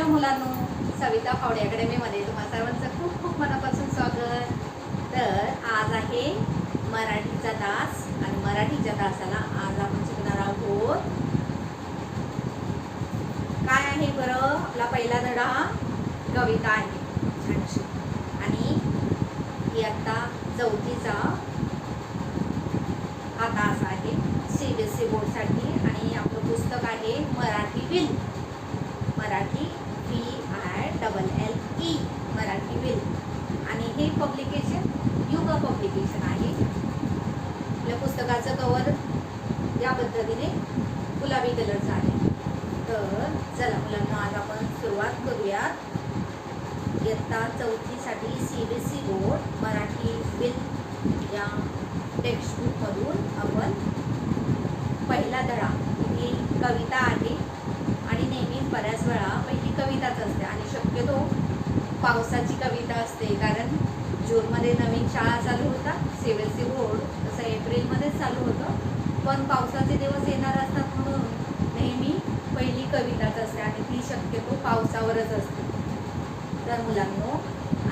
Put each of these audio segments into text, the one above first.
Hello मुलांनो सविता फावडे अकॅडमीमध्ये तुम्हा सर्वांचं खूप खूप मनापासून स्वागत. तर आज आहे मराठीचा दास आणि मराठीच्या दासाला आज आपण शिकणार आहोत. काय आहे बरं? आपला पहिला धडा कविता आहे. आणि ही आत्ता चौथीचा हा तास आहे सी बी एस सी बोर्डसाठी. आणि आपलं पुस्तक आहे Marathi will Marathi double L E Marathi will आणि हे पब्लिकेशन युग पब्लिकेशन आहे. आपल्या पुस्तकाचं कवर या पद्धतीने गुलाबी कलरचं आहे. तर चला मुलांना आज आपण सुरुवात करूयात. इयत्ता चौथीसाठी C B S E board Marathi will या टेक्स्टबुकमधून आपण पहिला धडा. ही कविता आहे आणि नेहमीच बऱ्याच वेळा पहिली कविताच असते आणि म्हणजे शक्यतो पावसाची कविता असते. कारण जूनमध्ये नवीन शाळा चालू होतात सीबीएसई बोर्ड तसं एप्रिलमध्येच चालू होतं. पण पावसाचे दिवस येणार असतात म्हणून नेहमी पहिली कविताच असते आणि ती शक्यतो पावसावरच असते. तर मुलांनो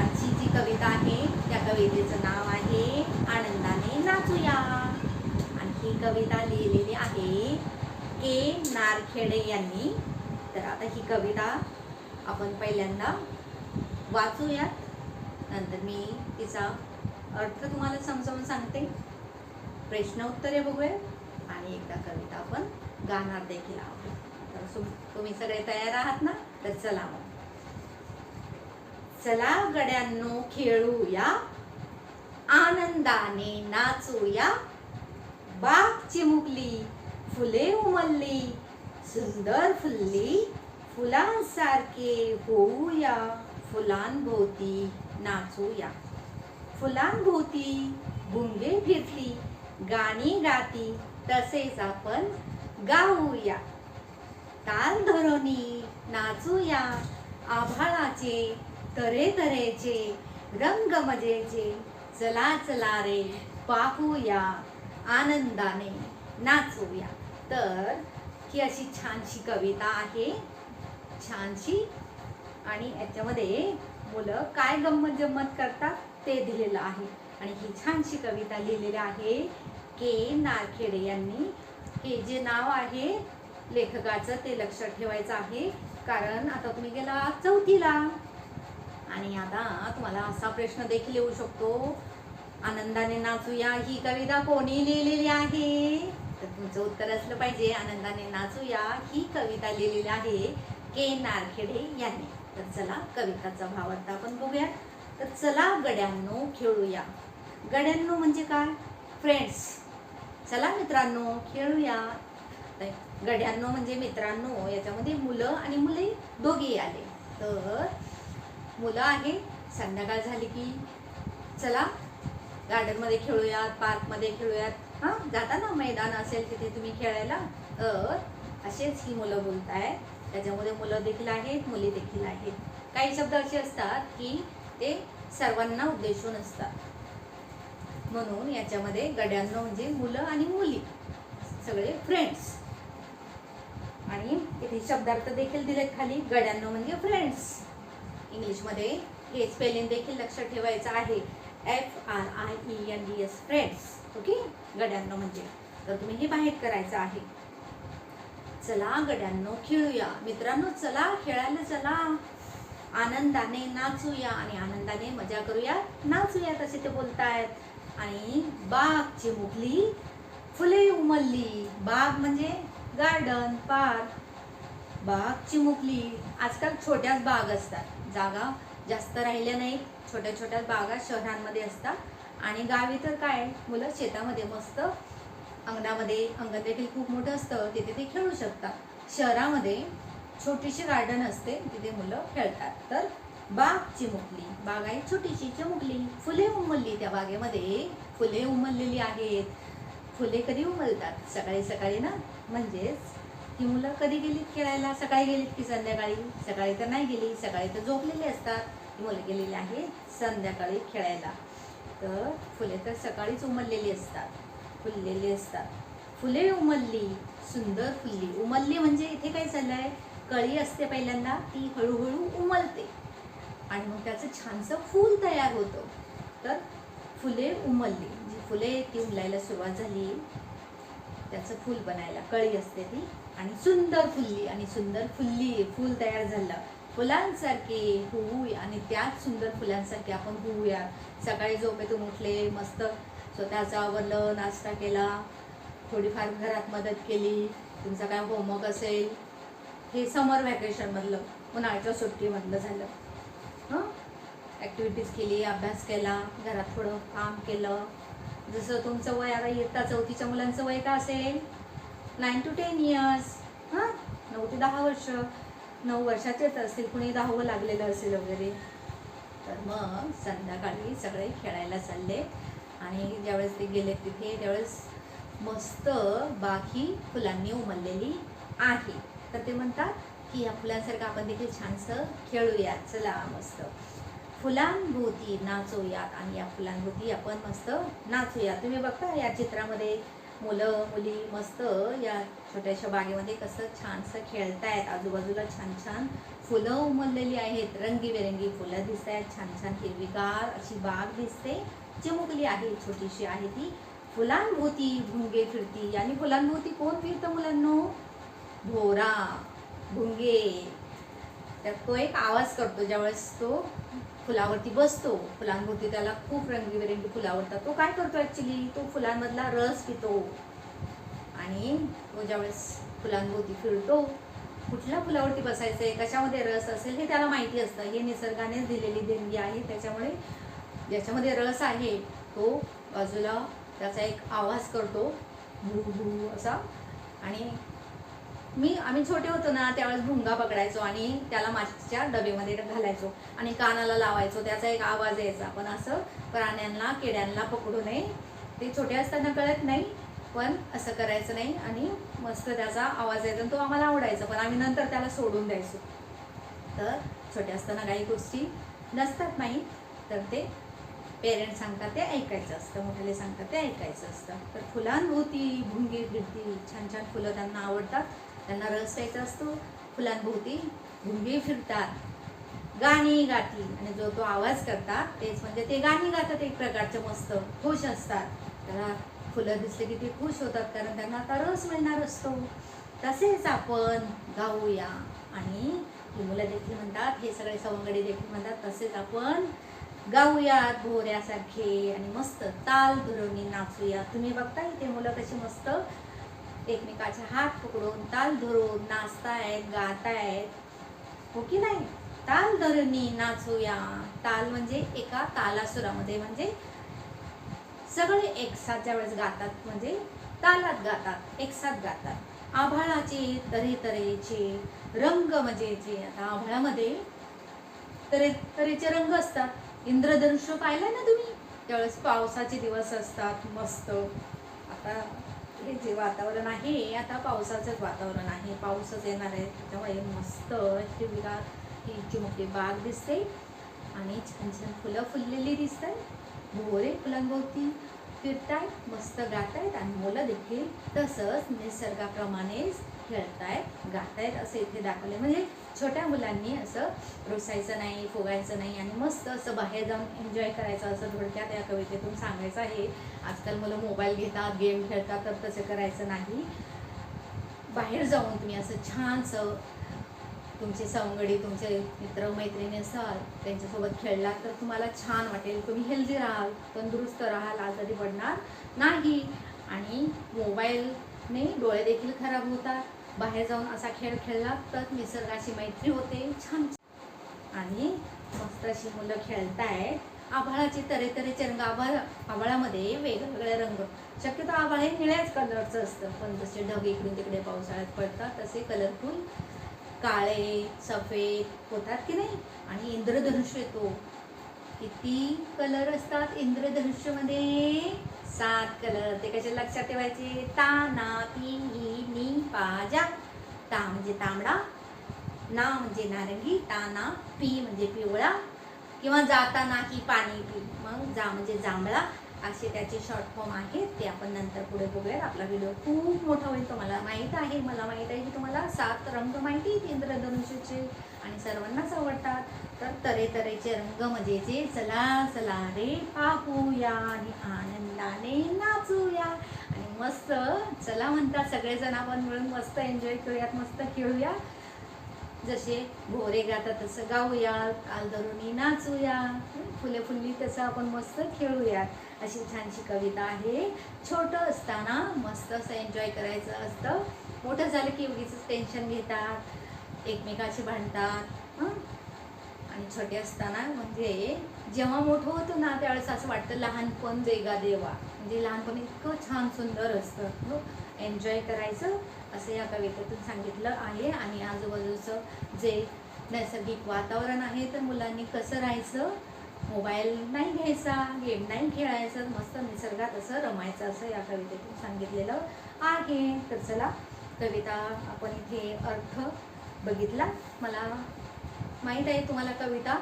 आजची जी कविता आहे त्या कवितेचं नाव आहे आनंदाने नाचूया. आणि ही कविता लिहिलेली आहे के नारखेडे यांनी. तर आता ही कविता आपण पहिल्यांदा वाचूयात. नंतर मी तिचा अर्थ तुम्हाला समजावून सांगते. प्रश्न उत्तरे बघूया आणि एकदा कविता आपण गाणार देखील आहोत. तर तुम्ही सगळे तयार आहात ना? तर चला मग. चला गड्यांनो खेळूया. आनंदाने नाचूया. बाग चिमुकली फुले उमलली सुंदर फुलली. फुलांसारखे होऊया फुलांभोवती नाचूया. फुलांभोवती भुंगे फिरती गाणी गाती तसेच आपण गाऊया. ताल धरोनी नाचूया आभाळाचे तरे तरेचे रंग मजेचे चला चला रे पाहूया आनंदाने नाचूया. तर ही अशी छानशी कविता आहे. छानशी. आणि याच्यामध्ये मुलं काय गंमत जम्मत करतात ते दिलेलं आहे. आणि ही छानशी कविता लिहिलेली आहे के. नारखेडे यांनी. हे जे नाव आहे लेखकाचं ते लक्षात ठेवायचं आहे. कारण आता तुम्ही गेला चौथीला. आणि आता तुम्हाला असा प्रश्न देखील येऊ शकतो. आनंदाने नाचूया ही कविता कोणी लिहिलेली आहे? तर तुमचं उत्तर असलं पाहिजे. आनंदाने नाचूया ही कविता लिहिलेली आहे. के नारखेडे यांनी. तर चला कविताचा भावार्थ आपण बघूया तर चला गड्यांनो खेळूया. गड्यांनो म्हणजे काय? फ्रेंड्स चला मित्रांनो खेळूया. गड्यांनो म्हणजे मित्रांनो याच्यामध्ये मुलं आणि मुले दोघेही आले. तर मुलं आहे संध्याकाळ झाली की चला गार्डनमध्ये खेळूयात पार्कमध्ये खेळूयात. हां जाता ना मैदान असेल तिथे तुम्ही खेळायला. तर असेच ही मुलं बोलत आहेत त्याच्यामध्ये मुलं देखील आहेत मुली देखील आहेत. काही शब्द असे असतात की ते सर्वांना उद्देशून असतात. म्हणून याच्यामध्ये गड्यांना म्हणजे मुलं आणि मुली सगळे फ्रेंड्स आणि इथे शब्दार्थ देखील दिलेत खाली गड्यांना म्हणजे फ्रेंड्स इंग्लिशमध्ये हे स्पेलिंग देखील लक्षात ठेवायचं आहे. F R I E N D S friends okay गड्यांना म्हणजे. तर तुम्ही हे बाहेर करायचं आहे. चला गड्यांनो खेळूया. मित्रांनो चला खेळायला चला. आनंदाने नाचूया आणि आनंदाने मजा करूया. नाचूया तसे ते बोलतायत. आणि बाग मुखली फुले उमलली. बाग म्हणजे गार्डन पार्क. बाग चिमुकली आजकाल छोट्याच बाग असतात. जागा जास्त राहिल्या नाहीत छोट्या छोट्या बागा शहरांमध्ये असतात. आणि गावी तर काय मुलं शेतामध्ये मस्त अंगणामध्ये अंगण देखील खूप मोठं असतं तिथे ते खेळू शकतात. शहरामध्ये छोटीशी गार्डन असते तिथे मुलं खेळतात. तर बाग चिमुकली बाग आहे छोटीशी चिमुकली. फुले उमलली त्या बागेमध्ये. फुले उमललेली आहेत. फुले कधी उमलतात? सकाळी सकाळी ना? म्हणजेच ती मुलं कधी गेलीत खेळायला? सकाळी गेलीत की संध्याकाळी? सकाळी तर नाही गेली सकाळी तर झोपलेली असतात. मुलं गेलेली आहेत संध्याकाळी खेळायला. तर फुले तर सकाळीच उमललेली असतात. फुललेली असतात. फुले उमलली सुंदर फुलली. उमलली म्हणजे इथे काय चाललंय कळी असते पहिल्यांदा ती हळूहळू उमलते. आणि मग त्याचं छानसं फूल तयार होतं. तर फुले उमलली. जी फुले ती उमलायला सुरुवात झाली. त्याचं फूल बनायला कळी असते ती. आणि सुंदर फुलली. आणि सुंदर फुलली. फूल तयार झालं. फुलांसारखे होऊया. आणि त्याच सुंदर फुलांसारखे आपण होऊया. सकाळी झोपेतून उठले मस्त स्वतःचं आवरलं नाश्ता केला थोडीफार घरात मदत केली तुमचा काय होमवर्क असेल हे समर व्हॅकेशनमधलं उन्हाळ्याच्या सुट्टीमधलं झालं. हां? ॲक्टिव्हिटीज केली अभ्यास केला घरात थोडं काम केलं. जसं तुमचं वय आता इयत्ता चौथीच्या मुलांचं वय का असेल? नाईन टू टेन इयर्स हां? नऊ ते दहा वर्ष. नऊ वर्षाचेच असतील कुणी दहावं लागलेलं असेल वगैरे. तर मग संध्याकाळी सगळे खेळायला चालले. आणि ज्यावेळेस ते गेले तिथे त्यावेळेस मस्त बाग ही फुलांनी उमललेली आहे. तर ते म्हणतात की या फुलांसारखं आपण देखील छानसं खेळूयात. चला मस्त. फुलांभोवती नाचूयात आणि या फुलांभोवती आपण मस्त नाचूयात. तुम्ही बघता या चित्रामध्ये मुलं मुली मस्त या छोट्याशा बागेमध्ये कसं छानसं खेळतायत. आजूबाजूला छान छान फुलं उमललेली आहेत. रंगीबेरंगी फुलं दिसत आहेत छान छान हिरवीगार अशी बाग दिसते. चिमुकली आहे छोटीशी आहे ती. फुलांभोवती भुंगे फिरती. आणि फुलांभोवती कोण फिरतं मुलांनो? भोरा भुंगे. तर तो एक आवाज करतो ज्यावेळेस तो फुलावरती बसतो. फुलांभोवती त्याला खूप रंगीबेरंगी फुलं आवडतात. तो काय करतो ॲक्च्युली तो फुलांमधला रस पितो. आणि तो ज्यावेळेस फुलांभोवती फिरतो कुठल्या फुलावरती बसायचं आहे कशामध्ये रस असेल हे त्याला माहिती असतं. हे निसर्गानेच दिलेली देणगी आहे. त्याच्यामुळे ज्याच्यामध्ये रस आहे तो बाजूला त्याचा एक आवाज करतो. भू भू असा. आणि मी आम्ही छोटे होतो ना त्यावेळेस भुंगा पकडायचो आणि त्याला मातीच्या डबेमध्ये घालायचो आणि कानाला लावायचो त्याचा एक आवाज यायचा. पण असं प्राण्यांना किड्यांना पकडू नये. ते छोटे असताना कळत नाही पण असं करायचं नाही आणि मस्त त्याचा आवाज यायचा आणि तो आम्हाला आवडायचा. पण आम्ही नंतर त्याला सोडून द्यायचो. तर छोटे असताना काही गोष्टी नसतात नाही तर ते पेरेंट्स सांगतात ते ऐकायचं असतं मोठ्याले सांगतात ते ऐकायचं असतं. तर फुलांभोवती भुंगी फिरती छान छान फुलं त्यांना आवडतात. त्यांना रस प्यायचा असतो. फुलांभोवती भुंगी फिरतात. गाणी गाती. आणि जो तो आवाज करतात तेच म्हणजे ते गाणी गातात एक प्रकारचे मस्त खुश असतात. त्याला फुलं दिसले की ते खुश होतात कारण त्यांना आता रस मिळणार असतो. तसेच आपण गाऊया. आणि ही मुलं देखील म्हणतात हे सगळे सवंगडी देखील म्हणतात तसेच आपण गाऊयात भोऱ्यासारखे आणि मस्त ताल धुरवणी नाचूया तुम्ही बघता इथे मुलं कशी मस्त एकमेकाचे हात पकडून ताल धरून नाचतायत गातायत. हो की नाही? ताल धरणी नाचूया. ताल म्हणजे एका तालासुरामध्ये म्हणजे सगळे एकसाथ ज्यावेळेस गातात म्हणजे तालात गातात एकसाथ गातात. आभाळाचे तऱ्हे तऱ्हेचे रंग म्हणजे जे आता आभाळामध्ये तरे तऱ्हेचे रंग असतात. इंद्रधनुष्य पाहिलं ना तुम्ही? त्यावेळेस पावसाचे दिवस असतात मस्त. आता हे जे वातावरण आहे आता पावसाचंच वातावरण आहे. पाऊसच येणार आहे त्याच्यामुळे मस्त हिरवीगार ही मोठी बाग दिसते. आणि छान छान फुलं फुललेली दिसत आहेत भोरे फुलांभोवती. फिरतायत मस्त गातायत आणि मुलं देखील तसंच निसर्गाप्रमाणेच खेळतायत गातायत असं इथे दाखवले. म्हणजे छोट्या मुलांनी असं रुसायचं नाही फुगायचं नाही आणि मस्त असं बाहेर जाऊन एन्जॉय करायचं असं थोडक्यात या कवितेतून सांगायचं आहे. आजकाल मुलं मोबाईल घेतात गेम खेळतात तर तसं करायचं नाही. बाहेर जाऊन तुम्ही असं छानसं तुमची सवंगडी तुमचे मित्र मैत्रिणी असाल त्यांच्यासोबत खेळलात तर तुम्हाला छान वाटेल. तुम्ही हेल्दी राहाल तंदुरुस्त राहाल आजारी पडणार नाही. आणि मोबाईलने डोळे देखील खराब होतात. बाहेर जाऊन असा खेळ खेळला तर निसर्गाची मैत्री होते. छान. आणि मस्त अशी मुलं खेळतायत. आभाळाचे तरे तरेचे रंग आभाळ आभाळामध्ये वेगवेगळे रंग. शक्यतो आभाळ हे निळ्याच कलरचं असतं. पण जसे ढग इकडून तिकडे पावसाळ्यात पडतात तसे कलरफुल काळे सफेद होतात की नाही? आणि इंद्रधनुष्य येतो. किती कलर असतात इंद्रधनुष्यमध्ये? सात कलर ते कसे लक्षात ठेवायचे? ता ना ती ही नी पा जा. ता म्हणजे तांबडा ना म्हणजे नारंगी ता ना पी म्हणजे पिवळा किंवा जाताना की पाणी पी. मग जा म्हणजे जांभळा असे त्याचे शॉर्ट फॉर्म आहेत ते आपण नंतर पुढे बघूयात. आपला व्हिडिओ खूप मोठा होईल तुम्हाला माहीत आहे. मला माहीत आहे की तुम्हाला सात रंग माहिती आहेत इंद्रधनुषीचे आणि सर्वांनाच आवडतात. तर तऱ्हेतऱ्हेचे रंग म्हणजे मजेचे चला चला रे पाहूया आणि आनंदाने नाचूया. आणि मस्त चला म्हणतात सगळेजण आपण मिळून मस्त एन्जॉय करूयात मस्त खेळूया. जसे भोरे गातात तसं गाऊया काल धरुणी नाचूया. फुले फुलली तसं आपण मस्त खेळूयात. अशी छानशी कविता आहे. छोटं असताना मस्त असं एन्जॉय करायचं असतं. मोठं झालं की उगीच टेन्शन घेतात एकमेकाशी भांडतात हं? आणि छोटे असताना म्हणजे जेव्हा मोठं होतं ना त्यावेळेस असं वाटतं लहानपण देगा देवा. म्हणजे लहानपण इतकं छान सुंदर असतं. हो? एन्जॉय करायचं असं या कवितेतून सांगितलं आहे. आणि आजूबाजूचं जे नैसर्गिक वातावरण आहे तर मुलांनी कसं राहायचं? मोबाईल नाही घ्यायचा गेम नाही खेळायचं मस्त निसर्गात असं रमायचं असं या कवितेतून सांगितलेलं आहे. तर चला कविता आपण इथे अर्थ बघितला. मला माहीत आहे तुम्हाला कविता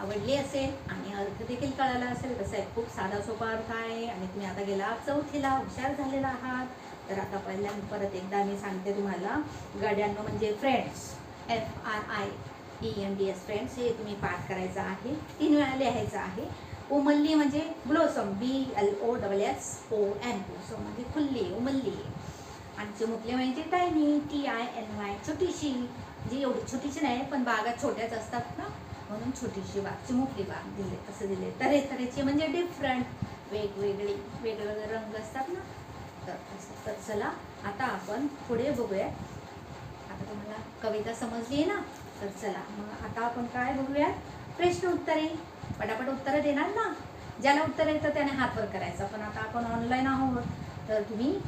आवडली असेल आणि अर्थ देखील कळाला असेल. कसं आहे खूप साधा सोपा अर्थ आहे आणि तुम्ही आता गेला चौथीला हुशार झालेला आहात. तर आता पहिल्या परत एकदा मी सांगते तुम्हाला. गाड्यांनो म्हणजे friends F R I E M D S friends हे तुम्ही पाठ करायचं आहे. तीन वेळा लिहायचं आहे. उमल्ली म्हणजे blossom B L O double S O M blossom म्हणजे खुल्ली उमल्ली. आणि चिमुकले म्हणजे tiny T I N Y छोटीशी. जी एवढी छोटीशी नाही पण बागा छोट्याच असतात ना? म्हणून छोटीशी बाग चिमुकली बाग दिले असं दिले. तऱ्हे तऱ्हेचे म्हणजे डिफरंट वेगवेगळे वेगवेगळे रंग असतात ना? तर असं तर चला आता आपण पुढे बघूया. आता तुम्हाला कविता समजली आहे ना? तर चला मग आता आपण काय बघूयात? प्रश्न उत्तरे. पटापट उत्तरं देणार ना? ज्याला उत्तर येतं त्याने हातवर करायचं. पण आता आपण ऑनलाईन आहोत. तर तुम्ही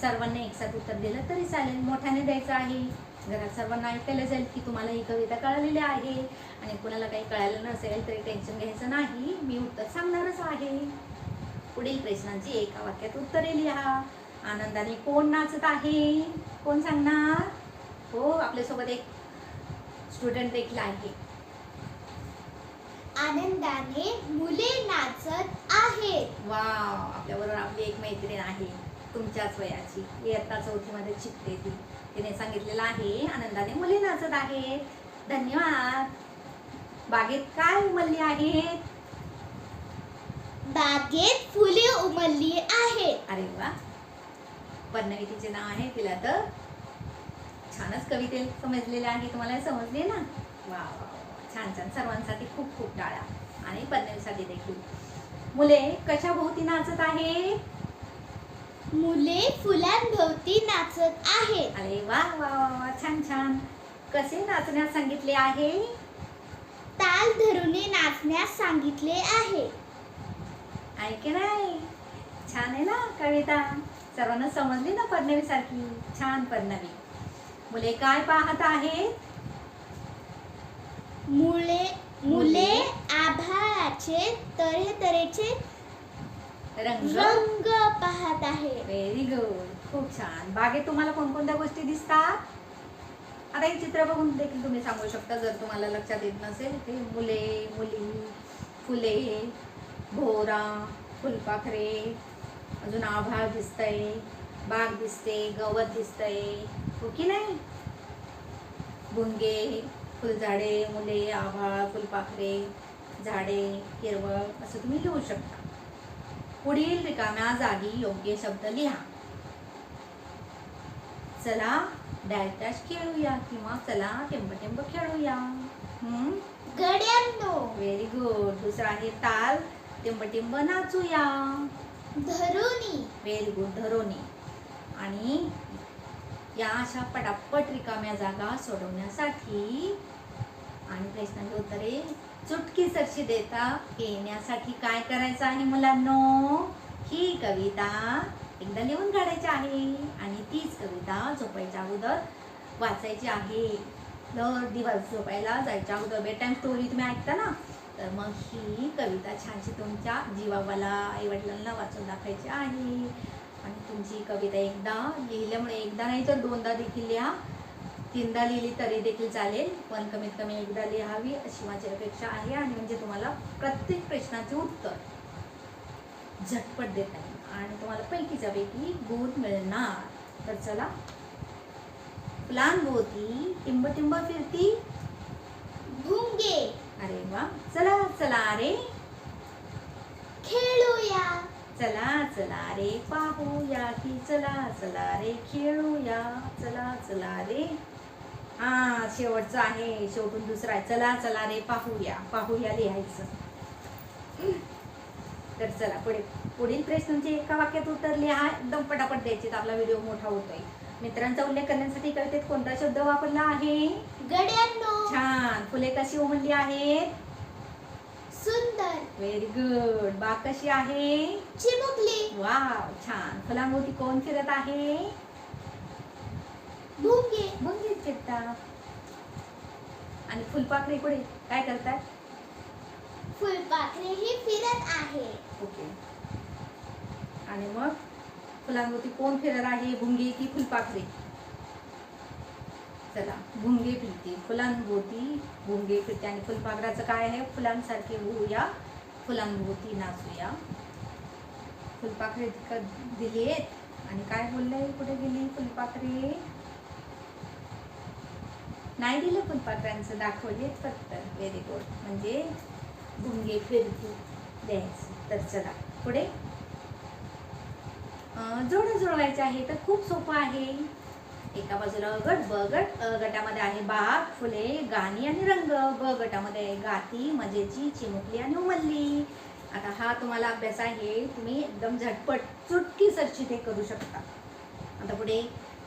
सर्वांनी एकसाथ उत्तर दिलं तरी चालेल. मोठ्याने द्यायचं आहे. घरात सर्वांना ऐकायला जाईल की तुम्हाला ही कविता कळलेली आहे. आणि कुणाला काही कळालं नसेल तरी टेन्शन घ्यायचं नाही. मी उत्तर सांगणारच आहे. पुढील प्रश्नांची एका वाक्यात उत्तरे लिहा. आनंदाने कोण नाचत आहे? कोण सांगणार? हो आपल्यासोबत एक स्टुडंट देखील आहे. आनंदाने मुले नाचत आहेत. वा आपल्याबरोबर आपली एक मैत्रीण आहे तुमच्याच वयाची. इयत्ता चौथीमध्ये शिकते ती. तिने सांगितलेलं आहे आनंदाने मुले नाचत आहेत. धन्यवाद. बागेत काय उमलली आहेत बागेत फुले उमलली आहेत. अरे वा. पन्नवी तिचे नाव आहे तिला तर छानच कविते समजलेले आहे तुम्हाला समजले ना? वा. छान छान. सर्वांसाठी खूप खूप टाळ्या. आणि पन्नवीसाठी देखील. मुले कशा भोवती नाचत आहे मुले फुलांभोवती नाचत आहेत. अरे वा वा वा वा छान छान. कसे नाचण्यास सांगितले आहे? ताल धरूने नाचण्यास सांगितले आहे. ऐके नाही? छान आहे ना कविता. सर्वांना समजली ना पडणवी सारखी छान पडणवी मुले काय पाहत आहेत? मुले मुले आभाळाचे तऱ्हे तऱ्हेचे रंग रंग पाहत आहे व्हेरी गुड खूप छान. बागेत तुम्हाला कोणकोणत्या गोष्टी दिसतात? आता हे चित्र बघून देखील तुम्ही सांगू शकता जर तुम्हाला लक्षात येत नसेल ते मुले मुली फुले भोरा फुलपाखरे अजून आभाळ दिसतंय. बाग दिसते गवत दिसतंय. हो की नाही? भुंगे फुलझाडे मुले आभाळ फुलपाखरे झाडे हिरवळ असं तुम्ही लिहू शकता. पुढील रिकाम्या जागी योग्य शब्द लिहा. चला डॅश खेळूया किंवा चला टेंब टेंब खेळूया व्हेरी गुड दुसरा आहे ताल. टेंब टेंब नाचूया. धरुनी. व्हेरी गुड धरोनी. आणि या अशा पटापट रिकाम्या जागा सोडवण्यासाठी आणि प्रश्नांची उत्तरे चुटकीसरशी देता येण्यासाठी काय करायचं आहे मुलांनो? ही कविता एकदा लिहून काढायची आहे आणि तीच कविता झोपायच्या अगोदर वाचायची आहे. दर दिवस झोपायला जायच्या अगोदर बेड टाईम स्टोरी तुम्ही ऐकता ना? तर मग ही कविता छानशी तुमच्या जीवाबाला आईवडिलांना वाचून दाखवायची आहे. आणि तुमची कविता एकदा लिहिल्यामुळे एकदा नाही तर दोनदा देखील लिहा. तीनदा लिहिली तरी देखील चालेल. पण कमीत कमी एकदा लिहावी अशी माझी अपेक्षा आहे आणि म्हणजे तुम्हाला प्रत्येक प्रश्नाचे उत्तर झटपट देता येईल. आणि तुम्हाला पैकीच्या पैकी गुण मिळणार. तर चला. फुलांभोवती टिंब टिंब फिरती. भुंगे अरे वा. चला चला रे. खेळूया. चला चला रे पाहूया की चला चला रे खेळूया. चला चला रे. हा शेवटचं आहे शेवटून दुसरा आहे. चला चला रे पाहूया पाहूया लिहायचं. तर चला पुढे पुढील प्रश्नांचे एका वाक्यात उत्तर लिहा. एकदम पटापट द्यायचे आपला व्हिडिओ मोठा होतोय. मित्रांचा उल्लेख करण्यासाठी कवितेत कोणता शब्द वापरला आहे? छान. फुले कशी उमलली आहेत? सुंदर. व्हेरी गुड बाग कशी आहे? चिमुकली. वाव छान. फुलांभोवती कोण फिरत आहे? भुंगे. मुंगीत फिरतात आणि फुलपाखरे पुढे काय करतात? फुलपाखरे ही फिरत आहे. ओके आणि मग फुलांभोवती कोण फिरत आहे? भुंगे की फुलपाखरे? चला भुंगे फिरते फुलांभोवती भुंगे फिरते आणि फुलपाखराचं काय आहे? फुलांसारखे होऊया. फुलांभोवती नाचूया. फुलपाखरे दिली आहेत आणि काय बोललंय कुठे गेली फुलपाखरे? नाही दिलं फुलपाखरांचं दाखवलेत फक्त. व्हेरी गुड म्हणजे भुंगे फिरती द्यायचं. तर चला पुढे. जोडं जुळवायचं आहे तर खूप सोपं आहे. एका बाजूला गट ब गट अ गटामध्ये आहे बाग फुले गाणी आणि रंग. ब गटामध्ये आहे गाती मजेची चिमुकली आणि उमलली. आता हा तुम्हाला अभ्यास आहे. तुम्ही एकदम झटपट चुटकी सरची ते करू शकता. आता पुढे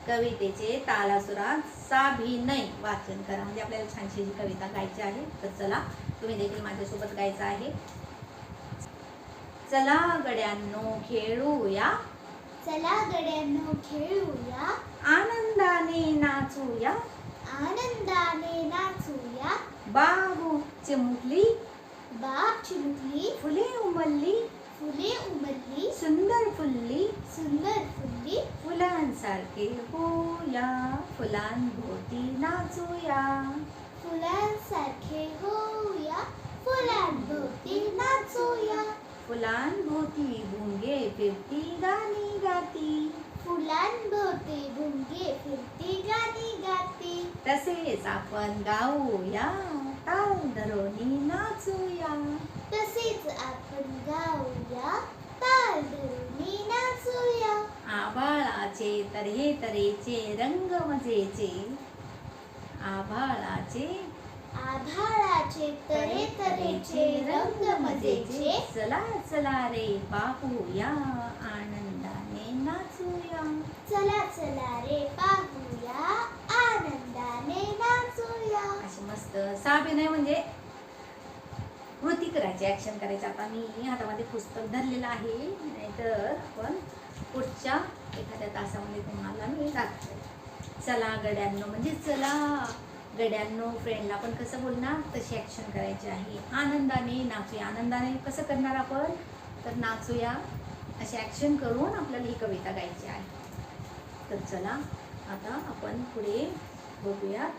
कवितेचे तालासुरात साभिनय वाचन करा. म्हणजे आपल्याला छानशी जी कविता गायची आहे तर चला तुम्ही देखील माझ्यासोबत गायचं आहे. चला गड्यांनो खेळूया. चला गड्यांनो खेळूया. आनंदाने नाचूया. आनंदाने नाचूया. बागू चिमुकली. बाग चिमुकली. फुले उमलली. फुले उमलली. सुंदर फुलली. सुंदर फुलली. फुलांसारखे होया फुलांभोवती नाचूया. फुलांसारखे होऊया. फुलांभोवती नाचूया. फुलांभोवती भुंगे फिरती गाणी गाती. फुलांभोवती भुंगे फिरती गाणी गाती. तसेच आपण गाऊया ताल धरोनी नाचूया. तसेच आपण गाऊया ताल धरुनी नाचूया. आभाळाचे तऱ्हे तऱ्हेचे रंग मजेचे. आभाळाचे आभाळाचे तरे तरेचे रंग मजेचे. चला चला रे पाहूया आनंदाने नाचूया. चला चला रे पाहूया. आनंदाने नाचूया. अशी मस्त साभिनय म्हणजे कृती करायची ऍक्शन करायची. आता मी हातामध्ये पुस्तक धरलेलं आहे. नाहीतर आपण पुढच्या एखाद्या तासामध्ये तुम्हाला मी दाखवेल चला गड्यांनो म्हणजे चला. गड्यांनो फ्रेंडला पण कसं बोलणार? तशी ॲक्शन करायची आहे. आनंदाने नाचूया. आनंदाने कसं करणार आपण? तर नाचूया. अशी ॲक्शन करून आपल्याला ही कविता गायची आहे. तर चला आता आपण पुढे बघूया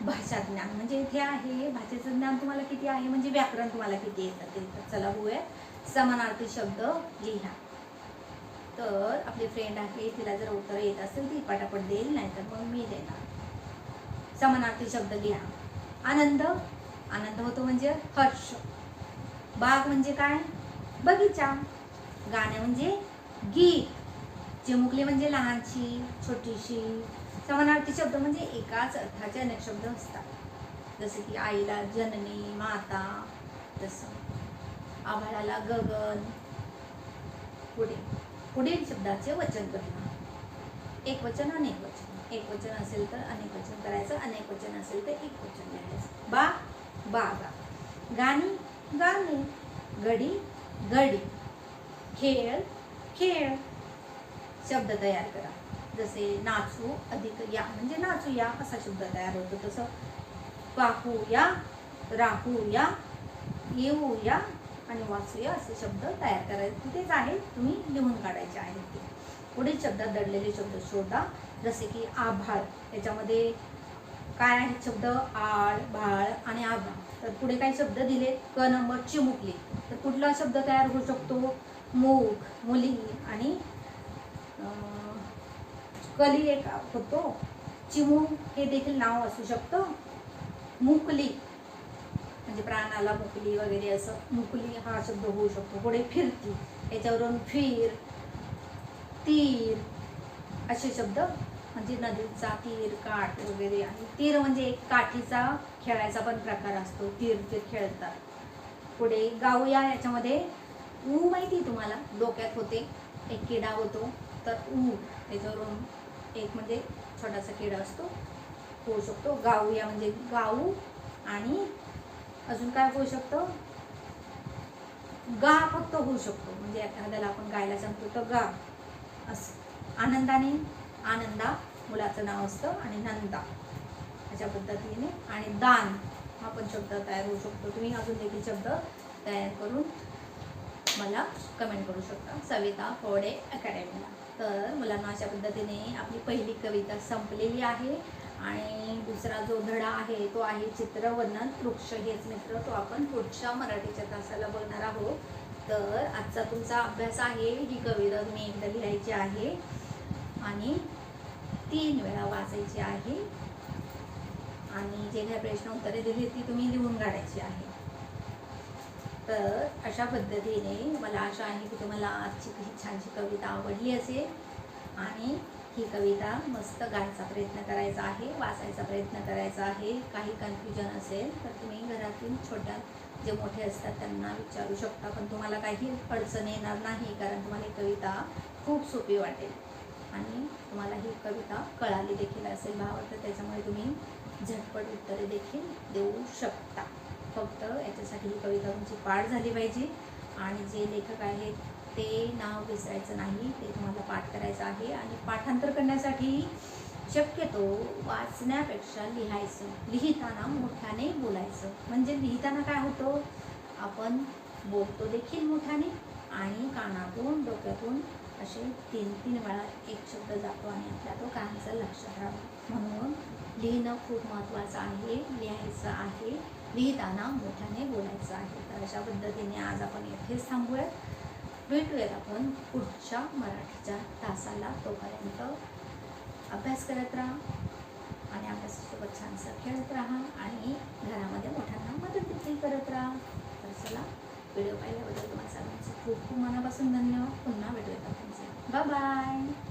भाषा ज्ञान. म्हणजे इथे आहे भाषेचं ज्ञान तुम्हाला किती आहे? म्हणजे व्याकरण तुम्हाला किती येतं ते. तर चला बघूया समानार्थी शब्द लिहा. तर आपली फ्रेंड आहे तिला जर उत्तर येत असेल ती पटापट देईल नाही तर मग मी देणार. समानार्थी शब्द लिहा. आनंद. आनंद होतो म्हणजे हर्ष. बाग म्हणजे काय? बगीचा. गाणे म्हणजे गीत. चिमुकली म्हणजे लहानशी छोटीशी. समानार्थी शब्द म्हणजे एकाच अर्थाचे अनेक शब्द असतात. जसे की आईला जननी माता तसं. आभाळाला गगन. पुढे. पुढील शब्दाचे वचन करणं. एक वचन अनेक वचन. एक वचन असेल तर अनेक वचन करायचं अनेक वचन असेल तर एक वचन लिहायचं बा बागा. गाणी गाणी. गडी गडी. खेळ खेळ. शब्द तयार करा. जसे नाचू अधिक या म्हणजे नाचूया असा शब्द तयार होतो. तसं पाहूया राहूया येऊया आणि वाचूया असे शब्द तयार करायचे तिथेच आहेत तुम्ही लिहून काढायचे आहेत ते. पुढील शब्दात दडलेले शब्द शोधा. जसे की आभाळ. त्याच्यामध्ये काय आहेत शब्द? आळ भाळ आणि आभाळ तर पुढे काही शब्द दिले क नंबर चिमुकले. तर कुठला शब्द तयार होऊ शकतो? मूग मुली आणि कली एक होतो. चिमू हे देखील नाव असू शकतं. मुकली म्हणजे प्राणाला मुकली वगैरे असं. मुकली हा शब्द होऊ शकतो. पुढे फिरती याच्यावरून फिर तीर असे शब्द. म्हणजे नदीचा तीर काठ वगैरे. आणि तीर म्हणजे एक काठीचा खेळायचा पण प्रकार असतो. तीर ते खेळतात. पुढे गाऊया याच्यामध्ये. ऊ माहिती तुम्हाला? डोक्यात होते एक किडा होतो तर ऊ त्याच्यावरून एक म्हणजे छोटासा किडा असतो होऊ शकतो. गाऊ या म्हणजे गाऊ आणि अजून काय होऊ शकतं? गा फक्त होऊ शकतो. म्हणजे एखाद्याला आपण गायला सांगतो तर गा. असं. आनंदाने आनंदा मुलाचं नाव असतं आणि नंदा अशा पद्धतीने. आणि दान हा पण शब्द तयार होऊ शकतो. तुम्ही अजून देखील शब्द तयार करून मला कमेंट करू शकता. सविता फोडे अकॅडमीला तर मुलांना अशा पद्धतीने आपली पहिली कविता संपलेली आहे. आणि दुसरा जो धडा आहे तो आहे चित्रवर्णन वृक्ष. हेच मित्र तो आपण पुढच्या मराठीच्या तासाला बघणार आहोत. तर आजचा तुमचा अभ्यास आहे ही कविता तुम्ही एकदा लिहायची आहे. आणि तीन वेळा वाचायची आहे. आणि जे काही प्रश्न उत्तरे दिली ती तुम्ही लिहून काढायची आहे. तर अशा पद्धतीने मला आशा आहे की तुम्हाला आजची ही छानशी कविता आवडली असेल. आणि ही कविता मस्त गायचा प्रयत्न करायचा आहे वाचायचा प्रयत्न करायचा आहे. काही कन्फ्युजन असेल तर तुम्ही घरातील छोट्या जे मोठे असतात त्यांना विचारू शकता. पण तुम्हाला काही अडचण येणार नाही कारण तुम्हाला ही कविता खूप सोपी वाटेल. आणि तुम्हाला ही कविता कळाली देखील असेल भावार्थ त्याच्यामुळे तुम्ही झटपट उत्तरे देखील देऊ शकता. फक्त याच्यासाठी ही कविता तुमची पाठ झाली पाहिजे. आणि जे लेखक आहेत ते नाव विसरायचं नाही ते तुम्हाला पाठ करायचं आहे. आणि पाठांतर करण्यासाठी शक्यतो वाचण्यापेक्षा लिहायचं. लिहिताना मोठ्याने बोलायचं. म्हणजे लिहिताना काय होतं आपण बोलतो देखील मोठ्याने आणि कानातून डोक्यातून असे तीन तीन वेळा एक शब्द जातो आणि आपल्या तो कानाचा लक्षात राहतो. म्हणून लिहिणं खूप महत्त्वाचं आहे लिहायचं आहे. लिहिताना मोठ्याने बोलायचं आहे. तर अशा पद्धतीने आज आपण येथेच थांबूयात भेटूयात आपण पुढच्या मराठीच्या तासाला. तोपर्यंत अभ्यास करत राहा आणि अभ्यासासोबत छानसं खेळत राहा आणि घरामध्ये मोठ्यांना मदत देखील करत राहा. तर चला व्हिडिओ पाहिल्याबद्दल तुम्हाला सगळ्यांचं खूप खूप मनापासून धन्यवाद. पुन्हा भेटूयात आपण. Bye bye.